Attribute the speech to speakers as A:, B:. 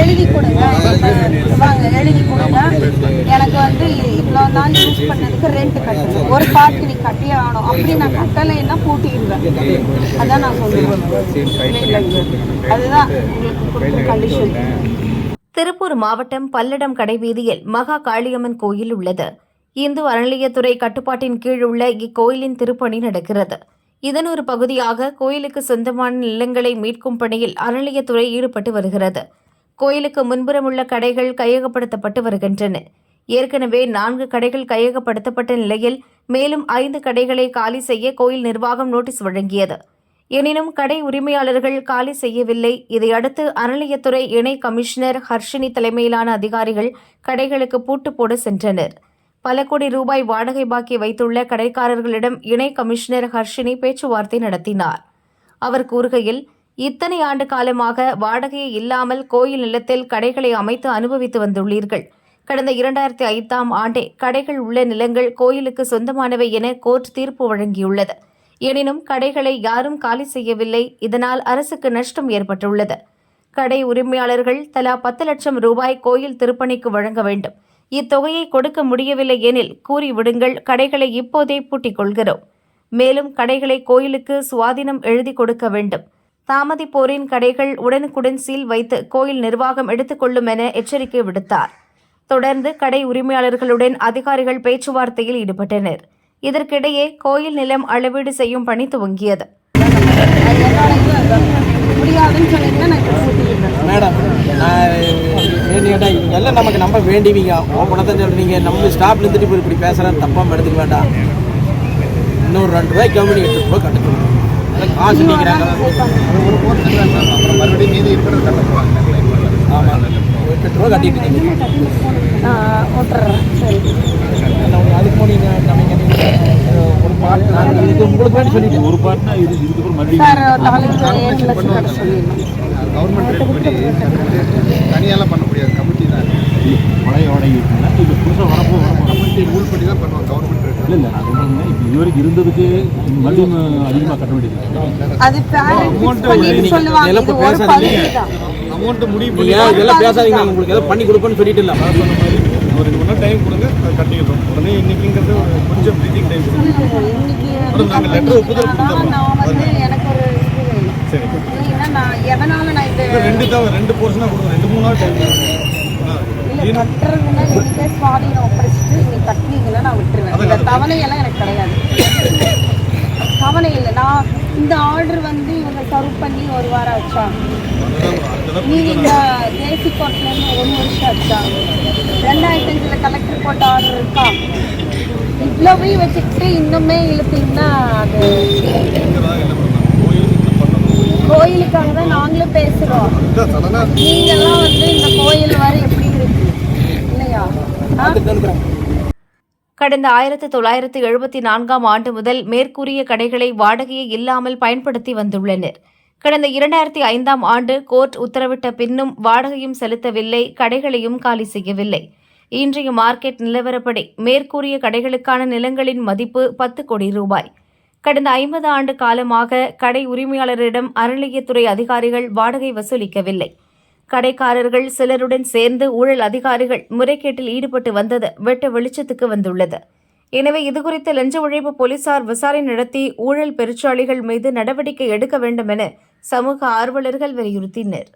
A: எழுதி கொடுங்க. வாங்க எழுதி கொடுங்க. எனக்கு வந்து இவ்வளோ நாள் யூஸ் பண்ணதுக்கு ரெண்ட் கட்டணும் ஒரு பார்ட் நீ கட்டியே ஆகணும். அப்படி நான் கட்டலைன்னா பூட்டிடுவேன். அதான் நான் சொல்லுவேன் அதுதான் உங்களுக்கு கொடுத்த கண்டிஷன்
B: திருப்பூர் மாவட்டம் பல்லடம் கடைவீதியில் மகா காளியம்மன் கோயில் உள்ளது. இந்து அறநிலையத்துறை கட்டுப்பாட்டின் கீழ் உள்ள இக்கோயிலின் திருப்பணி நடக்கிறது. இதன் ஒரு பகுதியாக கோயிலுக்கு சொந்தமான நிலங்களை மீட்கும் பணியில் அறநிலையத்துறை ஈடுபட்டு வருகிறது. கோயிலுக்கு முன்புறம் உள்ள கடைகள் கையகப்படுத்தப்பட்டு வருகின்றன. ஏற்கனவே நான்கு கடைகள் கையகப்படுத்தப்பட்ட நிலையில் மேலும் ஐந்து கடைகளை காலி செய்ய கோயில் நிர்வாகம் நோட்டீஸ் வழங்கியது. எனினும் கடை உரிமையாளர்கள் காலி செய்யவில்லை. இதையடுத்து அறநிலையத்துறை இணை கமிஷனர் ஹர்ஷினி தலைமையிலான அதிகாரிகள் கடைகளுக்கு பூட்டு போட சென்றனர். பல கோடி ரூபாய் வாடகை பாக்கி வைத்துள்ள கடைக்காரர்களிடம் இணை கமிஷனர் ஹர்ஷினி பேச்சுவார்த்தை நடத்தினார். அவர் கூறுகையில் இத்தனை ஆண்டு காலமாக வாடகையை இல்லாமல் கோயில் நிலத்தில் கடைகளை அமைத்து அனுபவித்து வந்துள்ளீர்கள். கடந்த இரண்டாயிரத்தி ஐந்தாம் ஆண்டே கடைகள் உள்ள நிலங்கள் கோயிலுக்கு சொந்தமானவை என கோர்ட் தீர்ப்பு வழங்கியுள்ளது. எனினும் கடைகளை யாரும் காலி செய்யவில்லை. இதனால் அரசுக்கு நஷ்டம் ஏற்பட்டுள்ளது. கடை உரிமையாளர்கள் தலா பத்து லட்சம் ரூபாய் கோயில் திருப்பணிக்கு வழங்க வேண்டும். இத்தொகையை கொடுக்க முடியவில்லை எனில் கூறிவிடுங்கள் கடைகளை இப்போதே பூட்டிக் கொள்கிறோம். மேலும் கடைகளை கோயிலுக்கு சுவாதீனம் எழுதி கொடுக்க வேண்டும். தாமதிப்போரின் கடைகள் உடனுக்குடன் சீல் வைத்து கோயில் நிர்வாகம் எடுத்துக்கொள்ளும் என எச்சரிக்கை விடுத்தார். தொடர்ந்து கடை உரிமையாளர்களுடன் அதிகாரிகள் பேச்சுவார்த்தையில் ஈடுபட்டனர். இதற்கிடையே கோயில் நிலம் அளவீடு செய்யும் பணி துவங்கியது
A: அது என்னோட இது அதான். முடியாதுன்னு சொன்னீங்கன்னா நான் இப்போ பூட்டிடுவேன்
C: மேடம் நான் ஏன்னு எல்லாம் நமக்கு நம்ப வேண்டிவீங்க ஓப்பனாக தான் சொல்கிறீங்க நம்ம ஸ்டாஃப்ல இருந்துட்டு இப்போ இப்படி பேசுகிறேன் தப்பாக எடுத்துக்க வேண்டாம். இன்னொரு ரெண்டு ரூபாய் கம்மி எட்டு ரூபா கட்டுக்கணும். காசு நிற்கிறாங்க
D: அப்புறம் மறுபடியும் மீதி இருக்கிறது
C: ஆமாம் எட்டு ரூபா கட்டிட்டு
A: ஓட்டுறேன். சரி.
C: அதுக்கு நீங்கள் இது உங்களுக்கு வேண்டி சொல்லிட்டேன் ஒரு பாட்டுனா இது இதுக்கப்புறம் மறுபடியும்
A: சார் நாளைக்கு ஏழு லட்சம் கட்ட சொல்லிடணும்
D: கவர்மெண்ட் ரேட் படி தனியாலாம் பண்ண முடியாது கமிட்டி தான்.
E: பழைய வாடகை இருக்குன்னா இது புதுசாக வரப்போ வரப்போ
D: கமிட்டி ரூல் படி தான் பண்ணுவாங்க கவர்மெண்ட் ரேட்
E: இல்லை இல்லை நான் சொல்கிறேன் இப்போ இதுவரைக்கும் இருந்ததுக்கு மறுபடியும் அதிகமாக கட்ட வேண்டியது.
A: அது
C: நீங்க
A: சொல்லுவாங்க. இது ஒரு
C: பேசாதீங்க.
A: பகுதி தான்
D: அமௌண்ட் முடிவு பண்ணி
C: இதெல்லாம் பேசாதீங்க நாங்கள் உங்களுக்கு ஏதோ பண்ணி கொடுப்போன்னு சொல்லிட்டு இல்லை.
D: ஒரு ரெண்டு மணி நேரம் டைம் கொடுங்க கட்டிக்கிறோம் உடனே இன்னைக்குங்கிறது கொஞ்சம் ப்ரீத்திங் டைம் கொடுங்க
A: இன்னைக்கு
D: நாங்க letter ஒப்புதல்
A: எனக்கு ஒரு
D: சரி.
A: நான் எதனால நான் இது
D: ரெண்டு தான் ரெண்டு போர்ஷனாக கொடுங்க ரெண்டு மூணு நாள் டைம்
A: இல்ல கட்டுறதுன்னா நீங்க சுவாதீனம் ஒப்படைச்சிட்டு நீங்க கட்டுனீங்கன்னா நான் விட்டுருவேன். இந்த தவணை எல்லாம் எனக்கு கிடையாது. தவணை இல்லை நான் இந்த ஆர்டர் வந்து இவங்க சர்வ் பண்ணி ஒரு வாரம் ஆச்சா? நீங்க இந்த தேசி ஒரு வருஷம் ஆச்சா? ரெண்டாயிரத்தி அஞ்சுல கலெக்டர் போட்ட ஆர்டர் இருக்கா? இவ்வளவையும் வச்சுக்கிட்டு இன்னுமே இழுத்தீங்கன்னா அது கோயிலுக்காக தான் நாங்களும் பேசுறோம்.
D: சடனாக
A: நீங்கெல்லாம் வந்து இந்த கோயில் வரை எப்படி இருக்கு? இல்லையா?
B: கடந்த ஆயிரத்து தொள்ளாயிரத்து எழுபத்தி நான்காம் ஆண்டு முதல் மேற்கூறிய கடைகளை வாடகையை இல்லாமல் பயன்படுத்தி வந்துள்ளனர். கடந்த இரண்டாயிரத்தி ஐந்தாம் ஆண்டு கோர்ட் உத்தரவிட்ட பின்னும் வாடகையும் செலுத்தவில்லை கடைகளையும் காலி செய்யவில்லை. இன்றைய மார்க்கெட் நிலவரப்படி மேற்கூறிய கடைகளுக்கான நிலங்களின் மதிப்பு பத்து கோடி ரூபாய். கடந்த ஐம்பது ஆண்டு காலமாக கடை உரிமையாளரிடம் அறநிலையத்துறை அதிகாரிகள் வாடகை வசூலிக்கவில்லை. கடைக்காரர்கள் சிலருடன் சேர்ந்து ஊழல் அதிகாரிகள் முறைகேட்டில் ஈடுபட்டு வந்தது வெட்ட வெளிச்சத்துக்கு வந்துள்ளது. எனவே இதுகுறித்து லஞ்ச ஒழிப்பு போலீசார் விசாரணை நடத்தி ஊழல் பெருச்சாளிகள் மீது நடவடிக்கை எடுக்க வேண்டும் என சமூக ஆர்வலர்கள் வலியுறுத்தினர்.